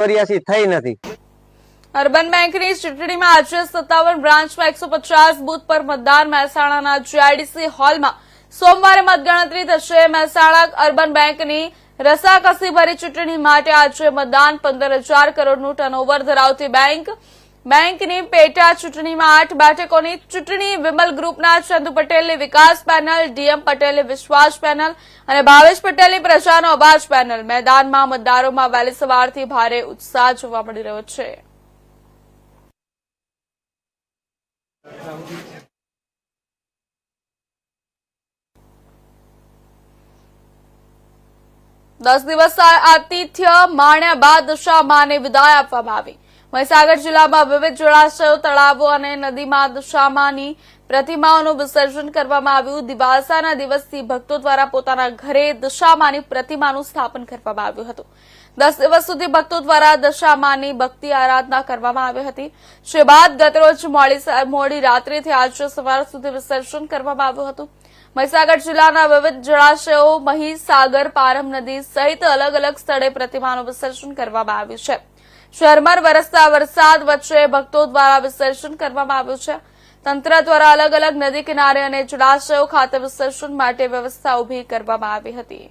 ચોર્યાસી થઈ નથી. અર્બન બેંકની ચૂંટણીમાં આજે સત્તાવન બ્રાન્ચમાં એકસો પચાસ બુથ પર મતદાન મહેસાણાના જીઆઈડીસી હોલમાં સોમવારે મતગણતરી થશે. મહેસાણા અર્બન બેંકની રસાકસી ભરી ચૂંટણી માટે આજે મતદાન પંદર હજાર કરોડનું ટર્નઓવર ધરાવતી બેંક બેંકની પેટા ચૂંટણીમાં આઠ બેઠકોની ચૂંટણી વિમલ ગ્રુપના ચંદુ પટેલની વિકાસ પેનલ, ડીએમ પટેલની વિશ્વાસ પેનલ અને ભાવેશ પટેલની પ્રજાનો અવાજ પેનલ. મેદાનમાં, મતદારોમાં વહેલી સવારથી ભારે ઉત્સાહ જોવા મળી રહ્યો છે. દસ દિવસ આતિથ્ય માણ્યા બાદ દશામાને વિદાય આપવામાં આવી. મહીસાગર જિલ્લામાં વિવિધ જળાશયો, તળાવો અને નદીમાં દશામાની પ્રતિમાઓનું વિસર્જન કરવામાં આવ્યું. દિવાસાના દિવસથી ભક્તો દ્વારા પોતાના ઘરે દશામાની પ્રતિમાનું સ્થાપન કરવામાં આવ્યું હતું. દસ દિવસ સુધી ભક્તો દ્વારા દશામાની ભક્તિ આરાધના કરવામાં આવી હતી. જે બાદ ગતરોજ મોડી મોડી રાત્રિથી આજે સવાર સુધી વિસર્જન કરવામાં આવ્યું હતું. મહીસાગર જિલ્લાના વિવિધ જળાશયો, મહીસાગર, પારમ નદી સહિત અલગ અલગ સ્થળે પ્રતિમાનું વિસર્જન કરવામાં આવ્યું છે. શહેરમાં વરસતા વરસાદ વચ્ચે ભક્તો દ્વારા વિસર્જન કરવામાં આવ્યું છે. તંત્ર દ્વારા અલગ અલગ નદી કિનારે અને જળાશયો ખાતે વિસર્જન માટે વ્યવસ્થા ઊભી કરવામાં આવી હતી.